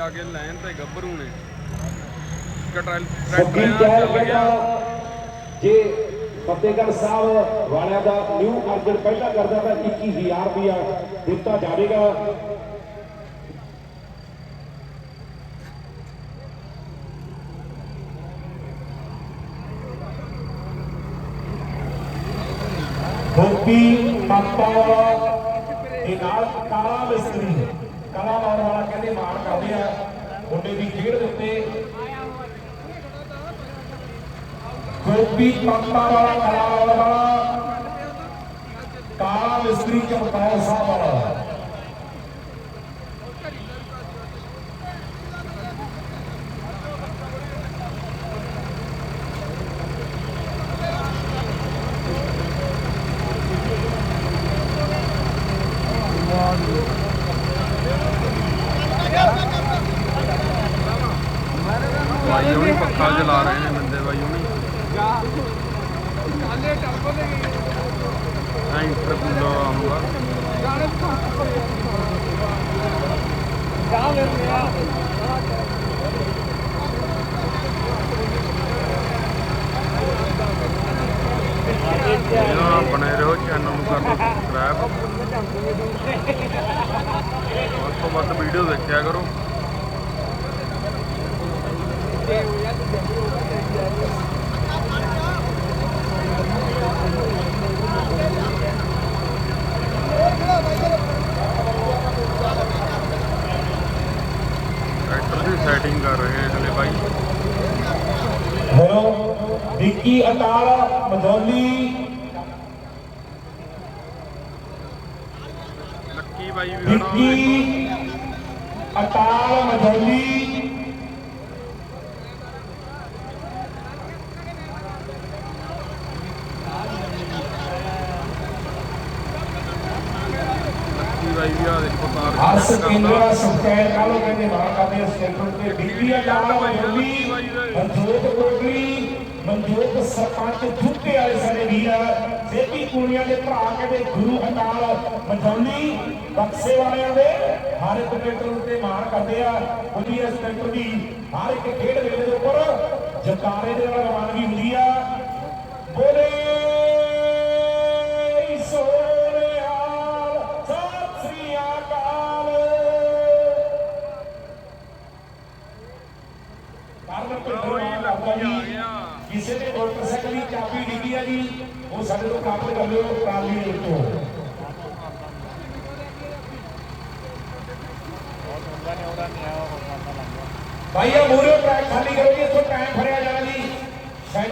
ਜੀ ਕੇ ਲਾਈਨ ਤੇ ਗੱਭਰੂ ਨੇ। ਟਰੈਕਟਰ ਚੱਲ ਗਿਆ ਜੇ ਫਤਿਹਗੜ੍ਹ ਸਾਹਿਬ ਵਾਲਿਆਂ ਦਾ ਨਿਊ ਅਰਜਨ ਪਹਿਲਾਂ ਕਰਦਾ ਤਾਂ 21000 ਰੁਪਇਆ ਦਿੱਤਾ ਜਾਵੇਗਾ। ਗੋਪੀ ਪਾਪਾ ਦੇ ਨਾਲ ਕਾਲਾ ਮਿਸਤਰੀ ਕਾਲਾ ਲਾਉਣ ਵਾਲਾ ਕਹਿੰਦੇ ਮਾਣ ਕਰਦੇ ਆ। ਮੁੰਡੇ ਦੀ ਖੇਡ ਦੇ ਉੱਤੇ। ਗੋਪੀ ਪੰਪਾ ਵਾਲਾ ਕਲਾ ਵਾਲਾ। ਕਾਲਾ ਮਿਸਤਰੀ ਚਮਕੌਰ ਸਾਹਿਬ ਵਾਲਾ ਭਾਈ ਹੁਣੀ ਪੱਖਾ ਚਲਾ ਰਹੇ ਨੇ ਬੰਦੇ ਭਾਈ ਹੁਣੀ ਐਂਟਰ ਪੂਲਾ ਆਉਂਗਾ ਇਹਨਾਂ ਬਣੇ ਰਹੋ ਚੈਨਲ ਨੂੰ ਕਰ ਦਿਓ ਸਬਸਕ੍ਰਾਈਬ ਵੱਧ ਤੋਂ ਵੱਧ ਵੀਡੀਓ ਦੇਖਿਆ ਕਰੋ। ਟਰੈਕਟਰ ਦੀ ਸੈਟਿੰਗ ਕਰ ਰਹੇ ਨੇ ਹਲੇ ਬਾਈ ਹੈਲੋ ਵਿੱਕੀ ਅਕਾਲ ਮਦੌਲੀ ਲੱਕੀ ਬਾਈ ਵੀ ਖੜਾ ਹੋਇਆ ਵਿੱਕੀ ਅਕਾਲ ਮਦੌਲੀ ਲੱਕੀ ਬਾਈ ਵੀ ਆ ਤਾਰ ਹਰਸ check ਕਰਦਾ। ਕੇਂਦਰ ਕਰ ਲਓ ਕਹਿੰਦੇ ਮਾਰ ਕਰਦੇ ਸਟੇਟਮੈਂਟ ਤੇ ਵਿੱਕੀ ਅਕਾਲ ਮਦੌਲੀ ਮਨਜੋਤ ਕੋਟਲੀ ਮਨਜੋਤ ਸਰਪੰਚ ਜੁੱਤੇ ਵਾਲੇ ਸਾਡੇ ਵੀਰ ਸੇਤੀ ਕੁੜੀਆਂ ਦੇ ਭਰਾ ਕਹਿੰਦੇ ਗੁਰੂ ਅਕਾਲ। ਮਦੌਲੀ ਬਕਸੇ ਵਾਲਿਆਂ ਦੇ ਹਰ ਇੱਕ ਟਰੈਕਟਰ ਤੇ ਮਾਰ ਕਰਦੇ ਆ। ਉਹਦੀ ਇਸ ਟਰੈਕਟਰ ਦੀ ਹਰ ਇੱਕ ਖੇਡ ਵੇਲੇ ਦੇ ਉੱਪਰ ਜਕਾਰੇ ਦੇ ਨਾਲ ਰਵਾਨਗੀ ਹੁੰਦੀ ਆ।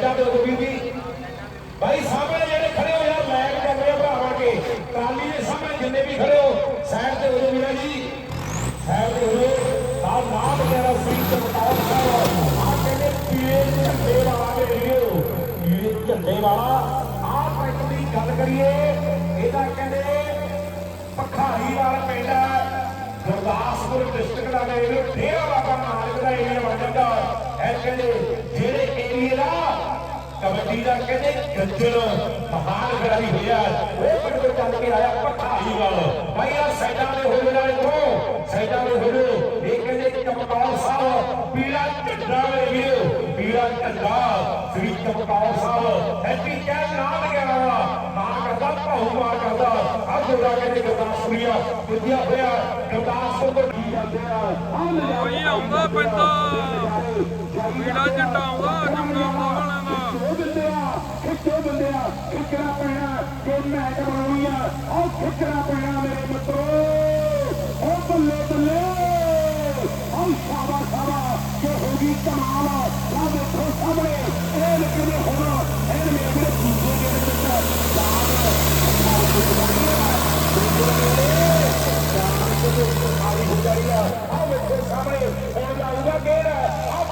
ਸਾਈਡਾਂ ਤੇ ਉਦੋਂ ਵੀ ਭਾਈ ਸਾਹਮਣੇ ਜਿਹੜੇ ਖੜੇ ਹੋ ਯਾਰ ਲਾਈਨ ਕਰ ਰਹੇ ਆ ਕੇ ਟਰਾਲੀ ਦੇ ਸਾਹਮਣੇ ਜਿੰਨੇ ਵੀ ਖੜੇ ਹੋ, ਸਾਈਡ ਤੇ ਹੋ ਜਾਓ ਵੀਰਾ ਜੀ। ਸਾਈਡ ਤੇ ਹੋ ਜਾਓ। ਆ ਨਾਮ ਤੇਰਾ ਸ੍ਰੀ ਚਮਕਾਉ ਸਾਹਿਬ। ਆ ਕਹਿੰਦੇ ਪੀਏ ਝੰਡੇ ਵਾਲਾ ਦੇ ਵੀਡੀਓ। ਪੀਏ ਝੰਡੇ ਵਾਲਾ। ਆ ਟਰੈਕਟਰ ਦੀ ਗੱਲ ਕਰੀਏ, ਇਹਦਾ ਕਹਿੰਦੇ ਪਖਾਰੀ ਵਾਲਾ ਪਿੰਡ ਹੈ। ਗੁਰਦਾਸਪੁਰ ਡਿਸਟ੍ਰਿਕਟ ਦਾ ਏਰੀਆ ਡੇਰਾ ਬਾਬਾ ਨਾਨਕ ਦਾ ਏਰੀਆ ਬਣ ਜਾਂਦਾ। ਹੈ ਕਹਿੰਦੇ ਜਿਹੜੇ ਕਬੱਡੀ ਦਾ ਕਹਿੰਦੇ ਗੱਜਣ ਮਹਾਨ ਖਿਡਾਰੀ ਹੋਇਆ। ਉਹ ਪਿੰਡ ਤੋਂ ਚੱਲ ਕੇ ਆਇਆ ਪਖਾਰੀ ਵਾਲ। ਭਾਈ ਆ ਸਾਈਡਾਂ ਦੇ ਹੋਏ ਨਾਲ ਇੱਥੋਂ, ਸਾਈਡਾਂ ਦੇ ਹੋਏ ਇਹ ਕਹਿੰਦੇ ਚਮਕੌਰ ਸਾਹਿਬ, ਪੀਲਾ ਝੰਡਾ ਵੇ ਵੀਰੋ। ਪੀਲਾ ਝੰਡਾ, ਸ੍ਰੀ ਚਮਕੌਰ ਸਾਹਿਬ। ਹੈਪੀ ਕਹਿ ਨਾਮ ਲਗਿਆ ਵਾ ਮਾਂ ਕਰਦਾ, ਭਾਉ ਮਾਂ ਕਰਦਾ। ਆ ਜੋੜਾ ਕਹਿੰਦੇ ਗੁਰਦਾਸਪੁਰੀਆ ਵਿਦਿਆ ਹੋਇਆ ਗੁਰਦਾਸਪੁਰ ਤੋਂ ਕੀ ਜਾਂਦੇ ਆ ਆ ਲੈ ਆਉਂਦਾ ਪੈਂਦਾ। ਪੀਲਾ ਝੰਡਾ ਆਉਂਦਾ। ਉਹ ਖਿੱਚਣਾ ਪੈਣਾ ਮੇਰੇ ਮਿੱਤਰੋ। ਉਹ ਬੱਲੇ ਬੱਲੇ। ਉਹ ਸ਼ਾਬਾ ਸ਼ਾਬਾ, ਕਿ ਹੋ ਗਈ ਕਮਾਲ। ਆ ਦੇਖੋ ਸਾਹਮਣੇ, ਇਹ ਲਿਖਦੇ ਹੁਣ ਇਹ ਮੇਰੇ ਜਿਹੜੇ ਦੂਜੇ ਦੇ ਵਿੱਚ।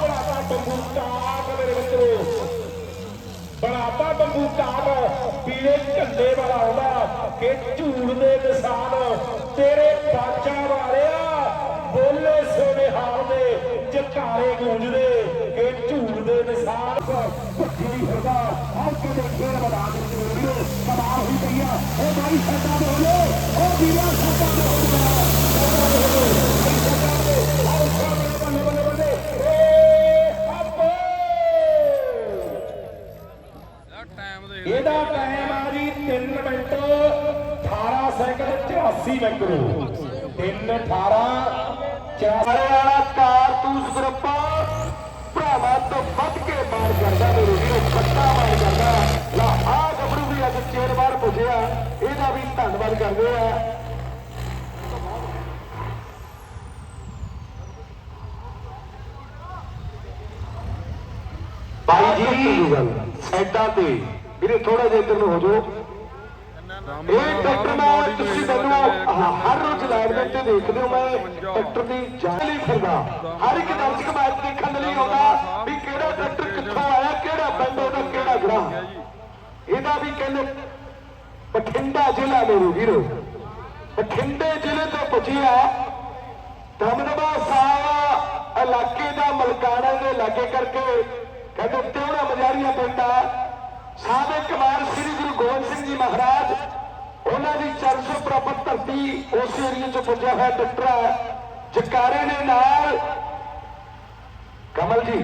ਬੜਾ ਬੰਬੂ ਚਾਟ ਮੇਰੇ ਮਿੱਤਰੋ ਬਣਾਤਾ ਚਾਟ, ਪੀਲੇ ਝੰਡੇ ਵਾਲਾ ਆਉਂਦਾ। ਕਿ ਝੂੜ ਦੇ ਨਿਸ਼ਾਨ। ਤੇਰੇ ਬਾਚਾ ਵਾਲਿਆ, ਬੋਲੇ ਸੋਨੇ ਹਾਲ ਦੇ, ਜਕਾਰੇ ਗੂੰਜਦੇ, ਕਿ ਝੂੜ ਦੇ ਨਿਸ਼ਾਨ। ਭੱਜੀ ਫਿਰਦਾ ਆਹ ਕਿਤੇ ਖੇਡ ਮੈਦਾਨ ਦੇ ਵੀਰੋ। ਕਮਾਲ ਹੋਈ ਪਈ ਉਹ ਬਾਈ ਸੱਟਾਂ ਦੇ ਉਹ ਵੀਰਾਂ ਸੱਟਾਂ ਦੇ 3 18 ਚਾਰੇ ਵਾਲਾ ਕਾਰਤੂਸ ਗਰੁੱਪ ਭਰਾਵਾਂ ਤੋਂ ਵੱਧ ਕੇ ਮਾਰ ਕਰਦਾ ਮੇਰੇ ਵੀਰੋ ਪੱਟਾ ਮਾਰ ਕਰਦਾ। ਲਾ ਆ ਗੱਭਰੂ ਵੀ ਅੱਜ ਚੇਰ ਬਾਹਰ ਪੁੱਜਿਆ ਇਹਦਾ ਵੀ ਧੰਨਵਾਦ ਕਰਦੇ ਆ। ਬਾਈ ਜੀ ਸਾਈਡਾਂ ਤੇ। ਵੀਰੇ ਥੋੜਾ ਜਿਹਾ ਇੱਧਰ ਨੂੰ ਹੋ ਜਾਓ। ਇਹ ਟਰੈਕਟਰ ਮੈਂ ਤੁਸੀਂ ਮੈਨੂੰ ਹਰ ਰੋਜ਼ ਲਾਈਵ ਦੇ ਉੱਤੇ ਦੇਖਦੇ ਹੋ ਮੈਂ ਟਰੈਕਟਰ ਦੀ ਲਈ ਫਿਰਦਾ। ਹਰ ਇੱਕ ਦਰਸ਼ਕ ਮੈਚ ਦੇਖਣ ਲਈ ਆਉਂਦਾ ਵੀ ਕਿਹੜਾ ਟਰੈਕਟਰ ਕਿੱਥੋਂ ਆਇਆ ਕਿਹੜਾ ਪਿੰਡ ਉਹਦਾ ਕਿਹੜਾ ਗ੍ਰਾਹ ਇਹਦਾ ਵੀ ਕਹਿੰਦੇ ਬਠਿੰਡਾ ਜ਼ਿਲ੍ਹਾ ਮੇਰੇ ਵੀਰੋ। ਬਠਿੰਡੇ ਜ਼ਿਲ੍ਹੇ ਤੋਂ ਪੁੱਜਿਆ ਦਮਦਮਾ ਸਾਹਿਬ ਇਲਾਕੇ ਦਾ ਮਲਕਾਣਾ ਦੇ ਲਾਗੇ ਕਰਕੇ ਕਹਿੰਦੇ ਤਿਉਣਾ ਮਜਾਰੀਆ ਪਿੰਡ ਆ। ਸਾਬਕ ਕਮਾਲ ਸ੍ਰੀ ਗੁਰੂ ਗੋਬਿੰਦ ਸਿੰਘ ਜੀ ਮਹਾਰਾਜ, ਉਹਨਾਂ ਦੀ ਚਰਨ ਪ੍ਰਾਪਤ ਧਰਤੀ ਉਸ ਏਰੀਏ ਚ ਪੁੱਜਿਆ ਹੋਇਆ ਟਰੈਕਟਰ ਜਕਾਰੇ ਦੇ ਨਾਲ ਕਮਲ ਜੀ,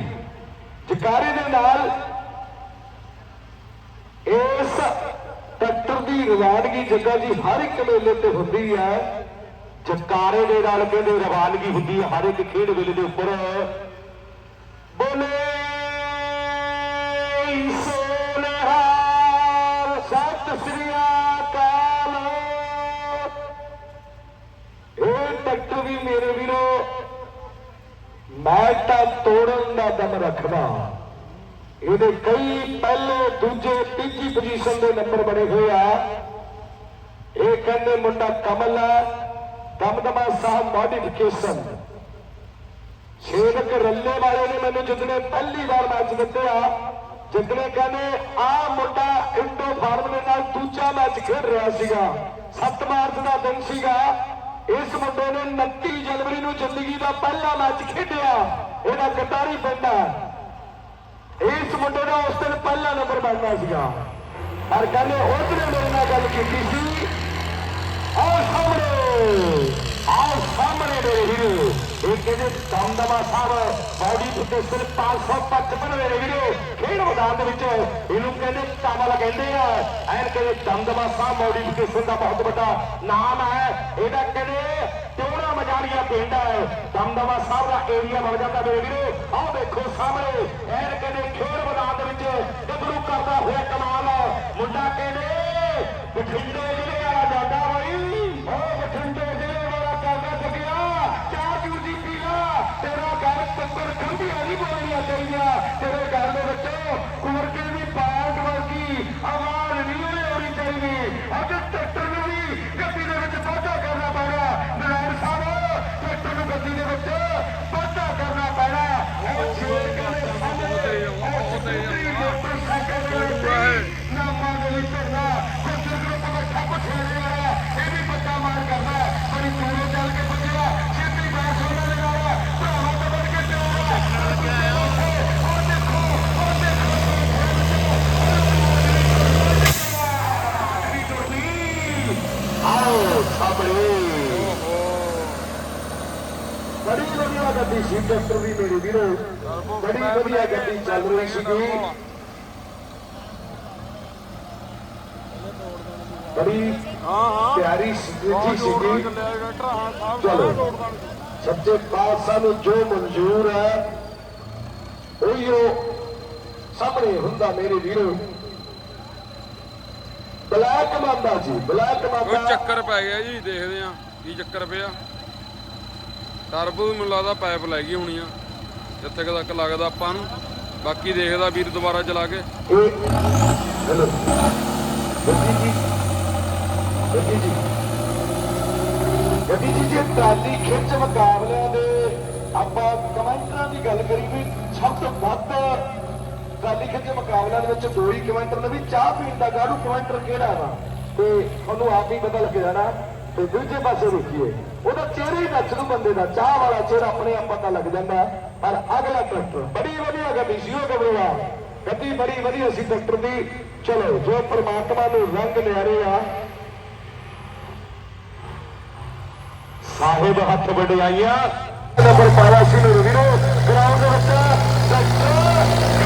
ਜਕਾਰੇ ਦੇ ਨਾਲ ਇਸ ਟਰੈਕਟਰ ਦੀ ਰਵਾਨਗੀ ਜੱਗਾ ਜੀ ਹਰ ਇੱਕ ਮੇਲੇ ਤੇ ਹੁੰਦੀ ਹੈ। ਜਕਾਰੇ ਦੇ ਨਾਲ ਕਹਿੰਦੇ ਰਵਾਨਗੀ ਹੁੰਦੀ ਹੈ, ਹਰ ਇੱਕ ਖੇਡ ਵੇਲੇ ਦੇ ਉੱਪਰ। ਬੋਲੇ ਮੈਂ ਤਾਂ ਤੋੜਨ ਦਾ ਦਮ ਰੱਖਦਾ। ਇਹਦੇ ਕਈ ਪਹਿਲੇ, ਦੂਜੇ, ਤੀਜੀ ਪੋਜੀਸ਼ਨ ਦੇ ਨੰਬਰ ਬਣੇ ਹੋਏ ਆ। ਇਹ ਕਹਿੰਦੇ ਮੁੰਡਾ ਕਮਲ ਹੈ। ਦਮਦਮਾ ਸਾਹਿਬ ਮੋਡੀਫਿਕੇਸ਼ਨ ਸੇਵਕ ਰੱਲੇ ਵਾਲੇ ਨੇ ਮੈਨੂੰ ਜਿੱਦਣੇ ਪਹਿਲੀ ਵਾਰ ਮੈਚ ਜਿੱਤਿਆ, ਜਿੱਦਣੇ ਕਹਿੰਦੇ ਆ ਮੁੰਡਾ ਇੰਡੋ ਫਾਰਮ ਦੇ ਨਾਲ ਦੂਜਾ ਮੈਚ ਖੇਡ ਰਿਹਾ ਸੀਗਾ। 7 ਮਾਰਚ ਦਾ ਦਿਨ ਸੀਗਾ। ਇਸ ਮੁੰਡੇ ਨੇ 29 ਜਨਵਰੀ ਨੂੰ ਜ਼ਿੰਦਗੀ ਦਾ ਪਹਿਲਾ ਮੈਚ ਖੇਡਿਆ। ਇਹਦਾ ਕਟਾਰੀ ਪਿੰਡ ਹੈ। ਇਸ ਮੁੰਡੇ ਦਾ ਉਸ ਦਿਨ ਪਹਿਲਾ ਨੰਬਰ ਬਣਨਾ ਸੀਗਾ। ਪਰ ਕਹਿੰਦੇ ਉਹਨੇ ਮੇਰੇ ਨਾਲ ਗੱਲ ਕੀਤੀ ਸੀ। ਆਓ ਸਾਹਮਣੇ ਆਓ ਸਾਹਮਣੇ ਮੇਰੇ ਵੀਰੋ ਇਹ ਕਹਿੰਦੇ ਦਮਦਮਾ ਸਾਹਿਬ ਬਾਡੀ ਫਿਟਨੈਸ 555 ਮੇਰੇ ਵੀਰੋ। ਖੇਡ ਮੈਦਾਨ ਦੇ ਵਿੱਚ ਇਹਨੂੰ ਕਹਿੰਦੇ ਕਮਲ ਕਹਿੰਦੇ ਆ। ਐਨ ਕਹਿੰਦੇ ਦਮਦਮਾ ਸਾਹਿਬ ਮੋਡੀਫਿਕੇਸ਼ਨ ਦਾ ਬਹੁਤ ਵੱਡਾ ਨਾਮ ਹੈ। ਇਹਦਾ ਕਹਿੰਦੇ ਟੋੜਾ ਮਜਾਰੀਆ ਪਿੰਡ ਹੈ। ਦਮਦਮਾ ਸਾਹਿਬ ਦਾ ਏਰੀਆ ਬਣ ਜਾਂਦਾ ਮੇਰੇ ਵੀਰੋ। ਆਹ ਦੇਖੋ ਸਾਹਮਣੇ, ਐਨ ਕਹਿੰਦੇ ਖੇਡ ਮੈਦਾਨ ਦੇ ਵਿੱਚ ਗੱਭਰੂ ਕਰਦਾ ਹੋਇਆ ਕਮਾਲ। ਮੁੰਡਾ ਕਹਿੰਦੇ, ਬਠਿੰਡੇ ਘਰ ਪੱਤਰ ਖੰਭੀਆਂ ਨਹੀਂ ਬੋਲੀਆਂ ਤੇਰੇ ਘਰ ਦੇ ਵਿੱਚੋਂ ਕੁਰਕੇ ਦੀ ਪਾਟ ਵਰਗੀ ਆਵਾਜ਼ ਨਹੀਂ ਹੋਣੀ ਚਾਹੀਦੀ। ਅੱਜ ਟਰੈਕਟਰ ਨੂੰ ਵੀ ਗੱਡੀ ਦੇ ਵਿੱਚ ਵਾਧਾ ਕਰਨਾ ਪੈਣਾ। ਨਰਾਇਣ ਸਾਹਿਬ, ਟਰੈਕਟਰ ਨੂੰ ਗੱਡੀ ਦੇ ਵਿੱਚ ਵਾਧਾ ਕਰਨਾ ਪੈਣਾ। ਉਹ ਛੇੜ ਕੇ ਸਾਹਮਣੇ ਉਹ ਸਕੂਟਰੀ ਮੋਟਰਸਾਈਕਲ ਦੇ ਵਿੱਚ ਨਾਮਾਂ ਦੇ ਵਿੱਚ ਨਾ ਕੁਝ ਗਰੁੱਪ ਬੈਠਾ ਕੁਛ ਰਿਹਾ ਇਹ ਵੀ ਬੱਚਾ ਮਾਰ ਕਰਦਾ ਬੜੀ ਦੂਰੋਂ ਚੱਲ ਕੇ ਪੁੱਜਿਆ ਛੇਤੀ ਬਾਸ ਉਹਨਾਂ ਦੇ ਨਾਲ ਭਰਾਵਾਂ ਤੋਂ ਵੱਧ ਕੇ ਪਿਆਰ ਉਹ ਦੇਖੋ ਉਹ ਦੇਖੋ ਆਓ ਸਾਹਮਣੇ ਬੜੀ ਵਧੀਆ ਗੱਡੀ ਸੀ ਡਾਕਟਰ ਦੀ ਮੇਰੇ ਵੀਰੋ ਬੜੀ ਵਧੀਆ ਗੱਡੀ ਚੱਲ ਰਹੀ ਸੀਗੀ। ਬੜੀ ਹਾਂ ਹਾਂ। ਪਿਆਰੀ ਸਿੱਧੀ ਸੀਗੀ ਚਲੋ। ਸੱਚੇ ਪਾਤਸ਼ਾਹ ਨੂੰ ਜੋ ਮਨਜ਼ੂਰ ਹੈ ਉਹੀ ਉਹ ਸਾਹਮਣੇ ਹੁੰਦਾ ਮੇਰੇ ਵੀਰੋ। ਬਲੈਕ ਮਾਤਾ ਜੀ ਬਲੈਕ ਉਹ ਮਾਤਾ ਚੱਕਰ ਪੈ ਗਿਆ ਜੀ ਦੇਖਦੇ ਆ ਕੀ ਚੱਕਰ ਪਿਆ। ਟਰਬੋ ਮੈਨੂੰ ਲੱਗਦਾ ਪਾਈਪ ਲੈ ਗਈ ਹੋਣੀ ਆ। ਜਿੱਥੇ ਤੱਕ ਲੱਗਦਾ ਆਪਾਂ ਨੂੰ ਬਾਕੀ ਦੇਖਦਾ ਵੀਰ ਦੁਬਾਰਾ ਚਲਾ ਕੇ ਹੈਲੋ ਗੱਡੀ ਜੀ ਗੱਡੀ ਜੀ ਗੱਡੀ ਜੀ ਜੇ ਟਰਾਲੀ ਖਿੱਚ ਮੁਕਾਬਲਿਆਂ ਦੇ ਆਪਾਂ ਕਮੈਂਟਰਾਂ ਦੀ ਗੱਲ ਕਰੀ ਵੀ ਸਭ ਤੋਂ ਵੱਧ ਟਰਾਲੀ ਖਿੱਚ ਮੁਕਾਬਲਿਆਂ ਦੇ ਵਿੱਚ ਦੋ ਹੀ ਕਮੈਂਟਰ ਨੇ ਵੀ ਚਾਹ ਪੀਣ ਦਾ ਗਾੜੂ ਕਮੈਂਟਰ ਕਿਹੜਾ ਵਾ ਤੇ ਤੁਹਾਨੂੰ ਆਪ ਹੀ ਪਤਾ ਲੱਗ ਜਾਣਾ ਤੇ ਦੂਜੇ ਪਾਸੇ ਰੁਕੀਏ ਉਹਦਾ ਚਿਹਰਾ ਹੀ ਨੱਚ ਨੂੰ ਬੰਦੇ ਦਾ, ਚਾਹ ਵਾਲਾ ਚਿਹਰਾ ਆਪਣੇ ਆਪ ਪਤਾ ਲੱਗ ਜਾਂਦਾ। ਪਰ ਅਗਲਾ ਟਰੈਕਟਰ ਬੜੀ ਵਧੀਆ ਗੱਡੀ ਸੀ ਉਹ ਗੱਭਰੂਆ ਗੱਡੀ ਬੜੀ ਵਧੀਆ ਸੀ ਟਰੈਕਟਰ ਦੀ। ਚਲੋ, ਜੋ ਪਰਮਾਤਮਾ ਨੂੰ ਰੰਗ ਲਿਆਰੇ ਆ। ਸਾਹਿਬ ਹੱਥ ਵਡਿਆਈਆਂ। ਨੰਬਰ 12 ਸੀ ਮੇਰੇ ਵੀਰੋ, ਗਰਾਊਂਡ ਦੇ ਵਿੱਚ ਡਾਕਟਰ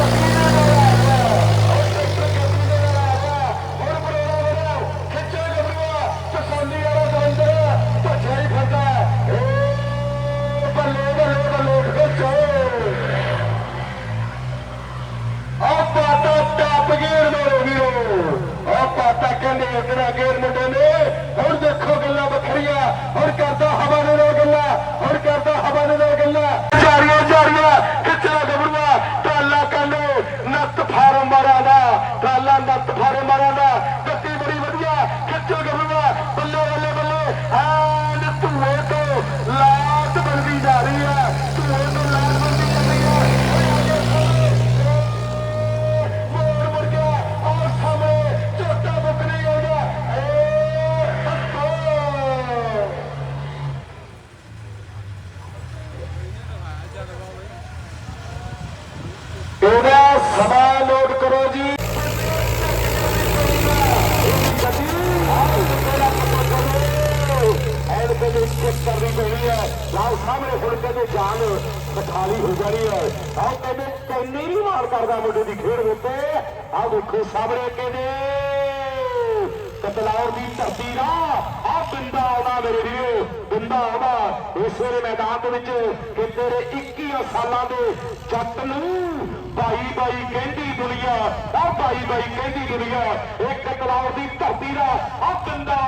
ਕਰਨੀ ਪੈਣੀ ਹੈ। ਲਾਓ ਸਾਹਮਣੇ ਹੁਣ ਕਹਿੰਦੇ ਜਾਨ ਬਖਾਲੀ ਹੋ ਜਾਣੀ ਹੈ। ਆਓ ਕਹਿੰਦੇ ਕੈਨੀ ਨਹੀਂ ਮਾਰ ਕਰਦਾ ਮੁੰਡੇ ਦੀ ਖੇਡ ਉੱਤੇ। ਆਹ ਦੇਖੋ ਸਾਹਮਣੇ ਕਹਿੰਦੇ ਕਤਲੌਰ ਦੀ ਧਰਤੀ ਦਾ। ਆ ਬਿੰਦਾ ਆਉਂਦਾ ਮੇਰੇ ਵੀਰੋ, ਬਿੰਦਾ ਆਉਂਦਾ। ਇਸ ਵੇਲੇ ਮੈਦਾਨ ਦੇ ਵਿੱਚ ਕਿ ਤੇਰੇ 21 ਸਾਲਾਂ ਦੇ ਜੱਟ ਨੂੰ ਬਾਈ ਬਾਈ ਕਹਿੰਦੀ ਦੁਨੀਆ ਆ ਬਾਈ ਬਾਈ ਕਹਿੰਦੀ ਦੁਨੀਆ। ਇਹ ਕਤਲੌਰ ਦੀ ਧਰਤੀ ਦਾ ਆ ਬਿੰਦਾ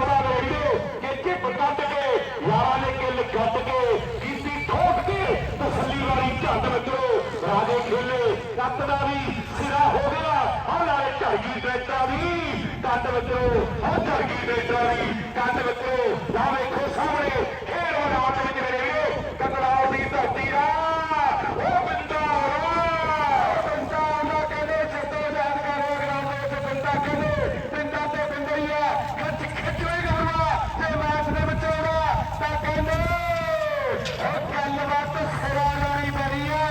ਝੜਗੀ ਟਰੈਕਟਰਾਂ ਕੱਟ ਵਿੱਚੋਂ ਆ ਝੜਗੀ ਟਰੈਕਟਰਾਂ ਦੀ ਕੱਟ ਵਿੱਚੋਂ ਆ ਵੇਖੋ ਸਾਹਮਣੇ, ਖੇਡ ਮੈਦਾਨ ਵਿੱਚ ਮੇਰੇ ਵੀਰੋ ਕਤਲਾਉ ਦੀ ਧਰਤੀ ਦਾ ਉਹ ਬਿੰਦਾ ਬਿੰਦਾ ਦਾ ਕਹਿੰਦੇ, ਜਿੱਤੋ ਯਾਦ ਕਰੋ ਗਰਾਉਂਡ ਵਿੱਚ ਬਿੰਦਾ ਕਹਿੰਦੇ ਬਿੰਦਾ ਤੇ ਪਿੰਡ ਹੀ ਆ। ਖਿੱਚ ਖਿੱਚ ਹੋਈ ਗਰਵਾ ਜੇ ਮੈਚ ਦੇ ਵਿੱਚ ਆਉਣਾ ਤਾਂ ਕਹਿੰਦੇ ਉਹ ਗੱਲਬਾਤ ਸਿਰਾ ਲੋੜੀ ਬਣੀ ਆ,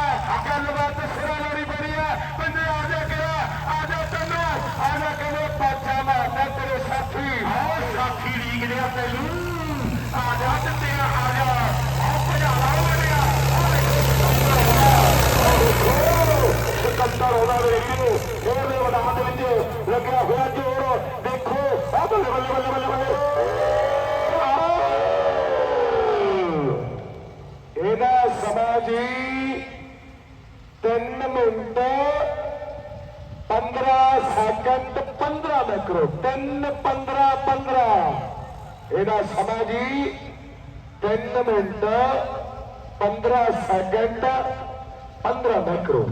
ਗੱਲਬਾਤ ਸਿਰਾ ਲੋੜੀ ਬਣੀ ਆ। ਬੰਦੇ ਆ ਜਾ ਕਰਾ ਆ ਜਾ ਤੈਨੂੰ ਆ ਜਾ ਕਹਿੰਦੇ ਪਾਚਾ ਮਾਰਦਾ ਤੇਰੇ ਸਾਥੀ ਆਹ ਸਾਥੀ ਲੀਗ ਦੇ ਤੈਨੂੰ। ਆ ਜਾ ਤੇ ਆ ਜਾ। ਆ ਭਜਾ ਲਾਉਂਦੇ ਆ ਸਿਕੰਦਰ ਉਹਦਾ ਮੇਰੇ ਵੀਰੋ ਉਹਦੇ ਮੈਦਾਨ ਦੇ ਵਿੱਚ ਲੱਗਿਆ ਹੋਇਆ ਜੋਰ ਦੇਖੋ ਆ ਬੱਲੇ ਬੱਲੇ ਬੱਲੇ ਬੱਲੇ ਬੱਲੇ ਇਹਦਾ ਸਮਾਂ ਜੀ 3 ਮਿੰਟ 15 ਸੈਕਿੰਡ 15 ਮੈਕਰੋ 3 15 15 ਇਹਦਾ ਸਮਾਂ ਜੀ 3 ਮਿੰਟ 15 ਸੈਕਿੰਡ 15 ਮੈਕਰੋ